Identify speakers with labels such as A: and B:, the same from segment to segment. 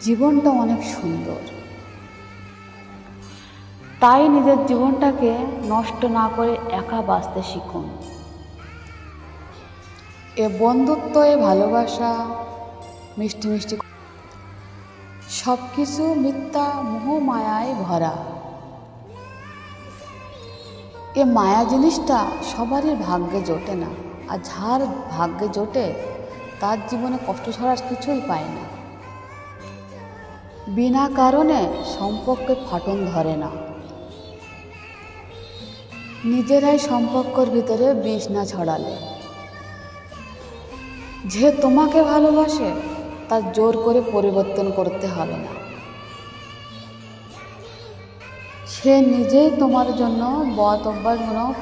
A: জীবনটা অনেক সুন্দর। তাই নিজের জীবনটাকে নষ্ট না করে একা বাঁচতে শিখুন। এ বন্ধুত্ব, এ ভালোবাসা, মিষ্টি মিষ্টি সব কিছু মিথ্যা, মোহ মায়ায় ভরা। এ মায়া জিনিসটা সবারই ভাগ্যে জোটে না। আর যার ভাগ্যে জোটে, তার জীবনে কষ্ট ছাড়া আর কিছুই পায় না। বিনা কারণে সম্পর্কে ফাটন ধরে না। নিজেরাই সম্পর্কর ভিতরে বিষ না ছড়ালে। যে তোমাকে ভালোবাসে, তার জোর করে পরিবর্তন করতে হবে না। সে নিজেই তোমার জন্য বদ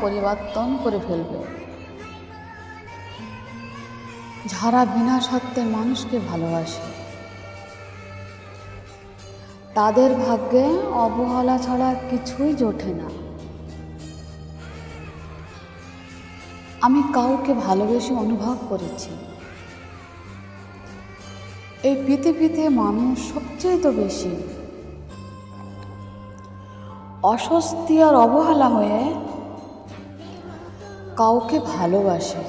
A: পরিবর্তন করে ফেলবে। যারা বিনা সত্ত্বে মানুষকে ভালোবাসে তাদের ভাগ্যে অবহেলা ছাড়া কিছুই জোটে না। আমি কাউকে ভালোবেসে অনুভব করেছি। এই পৃথিবীতে মানুষ সবচেয়ে তো বেশি। অস্বস্তি আর অবহেলা হয়ে কাউকে ভালোবাসে।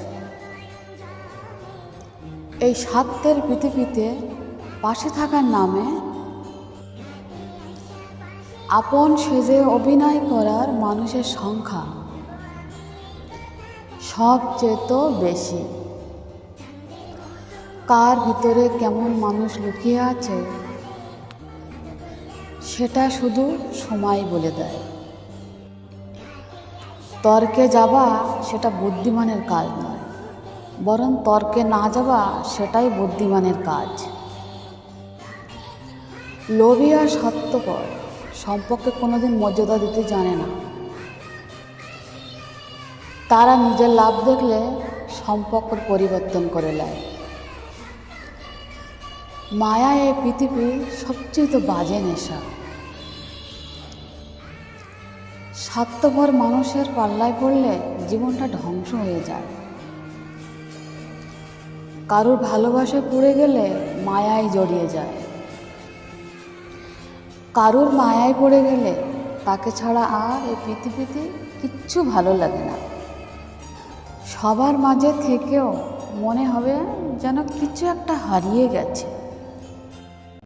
A: এই স্বার্থের পৃথিবীতে পাশে থাকার নামে আপন সেজে অভিনয় করার মানুষের সংখ্যা সবচেয়ে তো বেশি। কার ভিতরে কেমন মানুষ লুকিয়ে আছে, সেটা শুধু সময় বলে দেয়। তর্কে যাবা সেটা বুদ্ধিমানের কাজ নয়, বরং তর্কে না যাবা সেটাই বুদ্ধিমানের কাজ। লোভী আর সত্যপর। সম্পর্কে কোনোদিন মর্যাদা দিতে জানে না। তারা নিজের লাভ দেখলে সম্পর্কের পরিবর্তন করে নেয়। মায়া এ পৃথিবীর সবচেয়ে তো বাজে নেশা। স্বার্থপর মানুষের পাল্লায় পড়লে জীবনটা ধ্বংস হয়ে যায়। কারোর ভালোবাসা পড়ে গেলে মায়ায় জড়িয়ে যায়। কারোর মায়ায় পড়ে গেলে তাকে ছাড়া আর এই পৃথিবীতে কিচ্ছু ভালো লাগে না। সবার মাঝে থেকেও মনে হবে যেন কিছু একটা হারিয়ে গেছে।